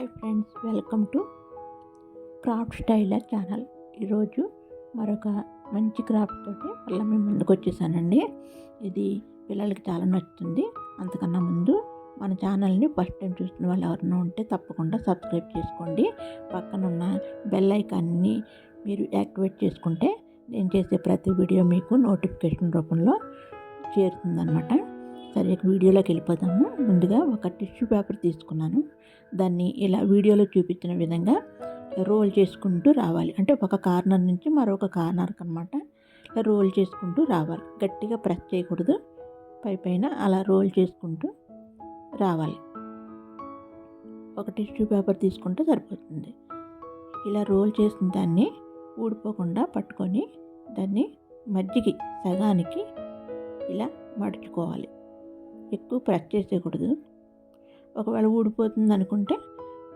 Hi friends welcome to craft styler channel. ఈరోజు మరొక మంచి క్రాఫ్ట్ తోటి మళ్ళీ మేము ముందుకు వచ్చేసానండి. ఇది పిల్లలకి చాలా నచ్చుతుంది. అంతకన్నా ముందు మన ఛానల్ని ఫస్ట్ టైం చూస్తున్న వాళ్ళు ఎవరైనా ఉంటే తప్పకుండా సబ్స్క్రైబ్ చేసుకోండి. పక్కన ఉన్న బెల్ ఐకాన్ని మీరు యాక్టివేట్ చేసుకుంటే నేను చేసే ప్రతి వీడియో మీకు నోటిఫికేషన్ రూపంలో చేరుతుందన్నమాట. సరే వీడియోలోకి వెళ్ళిపోదాము. ముందుగా ఒక టిష్యూ పేపర్ తీసుకున్నాను. దాన్ని ఇలా వీడియోలో చూపించిన విధంగా రోల్ చేసుకుంటూ రావాలి. అంటే ఒక కార్నర్ నుంచి మరొక కార్నర్కి అనమాట ఇలా రోల్ చేసుకుంటూ రావాలి. గట్టిగా ప్రెస్ చేయకూడదు. పై పైన అలా రోల్ చేసుకుంటూ రావాలి. ఒక టిష్యూ పేపర్ తీసుకుంటే సరిపోతుంది. ఇలా రోల్ చేసిన దాన్ని ఊడిపోకుండా పట్టుకొని దాన్ని మజ్జిగి సగానికి ఇలా మడుచుకోవాలి. ఎక్కువ ప్రెస్ చేసేయకూడదు ఒకవేళ ఊడిపోతుంది అనుకుంటే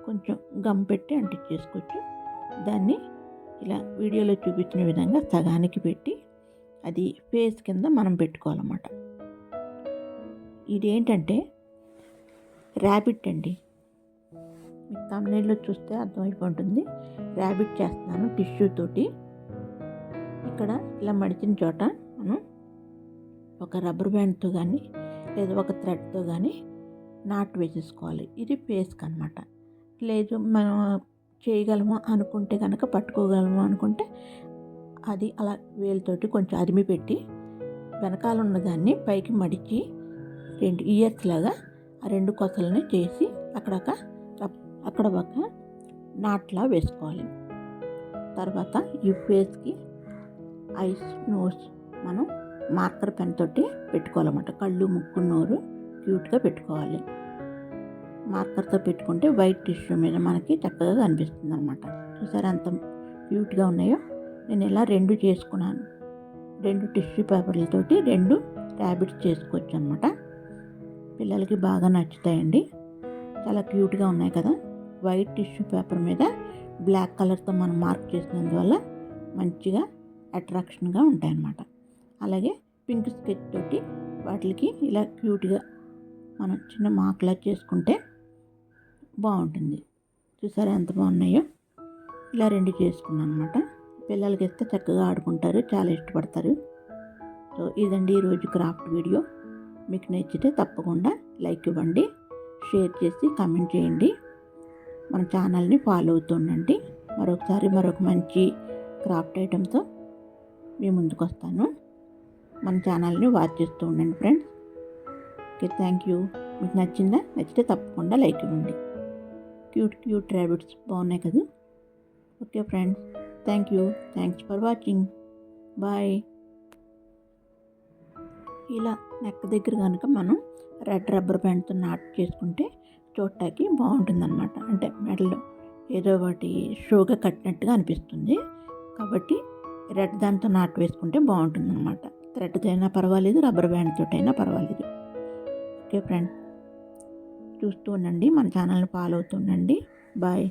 కొంచెం గమ్ పెట్టి అంటించేసుకోవచ్చు దాన్ని ఇలా వీడియోలో చూపించిన విధంగా సగానికి పెట్టి అది ఫేస్ కింద మనం పెట్టుకోవాలన్నమాట. ఇదేంటంటే ర్యాబిట్ అండి. మీకు తమిళలో చూస్తే అర్థమైపోతుంది. ర్యాబిట్ చేస్తున్నాను టిష్యూ తోటి. ఇక్కడ ఇలా మడిచిన చోట మనం ఒక రబ్బర్ బ్యాండ్తో కానీ లేదా ఒక థ్రెడ్తో కానీ నాట్ వేసేసుకోవాలి. ఇది ఫేస్కి అనమాట లేదు మనం చేయగలము అనుకుంటే కనుక పట్టుకోగలము అనుకుంటే అది అలా వేలుతోటి కొంచెం అదిమి పెట్టి వెనకాల ఉన్నదాన్ని పైకి మడిచి రెండు ఇయర్స్ లాగా ఆ రెండు కొసలని చేసి అక్కడొక అక్కడ ఒక నాట్లా వేసుకోవాలి. తర్వాత ఈ ఫేస్కి ఐస్ నోస్ మనం మార్కర్ పెన్ తోటి పెట్టుకోవాలన్నమాట. కళ్ళు ముక్కు నోరు క్యూట్గా పెట్టుకోవాలి. మార్కర్తో పెట్టుకుంటే వైట్ టిష్యూ మీద మనకి చక్కగా కనిపిస్తుంది అనమాట చూసారా అంత క్యూట్గా ఉన్నాయో? నేను ఇలా రెండు చేసుకున్నాను. రెండు టిష్యూ పేపర్లతోటి రెండు ర్యాబిట్స్ చేసుకోవచ్చు అనమాట పిల్లలకి బాగా నచ్చుతాయండి. చాలా క్యూట్గా ఉన్నాయి కదా? వైట్ టిష్యూ పేపర్ మీద బ్లాక్ కలర్తో మనం మార్క్ చేసినందువల్ల మంచిగా అట్రాక్షన్గా ఉంటాయన్నమాట. అలాగే పింక్ స్కెచ్ తోటి వాటికి ఇలా క్యూట్గా మనం చిన్న మాకులా చేసుకుంటే బాగుంటుంది. చూసారా ఎంత బాగున్నాయో? ఇలా రెండు చేసుకున్నాను అనమాట పిల్లలకి ఇస్తే చక్కగా ఆడుకుంటారు చాలా ఇష్టపడతారు. సో ఇదండి ఈరోజు క్రాఫ్ట్ వీడియో. మీకు నచ్చితే తప్పకుండా లైక్ ఇవ్వండి షేర్ చేసి కమెంట్ చేయండి. మన ఛానల్ని ఫాలో అవుతుండండి మరొకసారి మరొక మంచి క్రాఫ్ట్ ఐటమ్తో మీ ముందుకు వస్తాను మన ఛానల్ని వాచ్ చేస్తూ ఉండండి ఫ్రెండ్స్. ఓకే థ్యాంక్ యూ మీకు నచ్చిందా? నచ్చితే తప్పకుండా లైక్ ఇవ్వండి. క్యూట్ క్యూట్ ర్యాబిట్స్ బాగున్నాయి కదా? Okay friends thank you thanks for watching bye ఇలా నెక్ దగ్గర కనుక మనం రెడ్ రబ్బర్ బ్యాండ్తో నాట్ చేసుకుంటే చూడటానికి బాగుంటుందన్నమాట. అంటే మెడలో ఏదో ఒకటి షోగా కట్టినట్టుగా అనిపిస్తుంది. కాబట్టి రెడ్ దాంతో నాటు వేసుకుంటే బాగుంటుందన్నమాట. థ్రెడ్తో అయినా పర్వాలేదు రబ్బర్ బ్యాండ్ అయినా పర్వాలేదు. ఓకే ఫ్రెండ్ చూస్తూ ఉండండి మన ఛానల్ని ఫాలో అవుతుండండి బాయ్.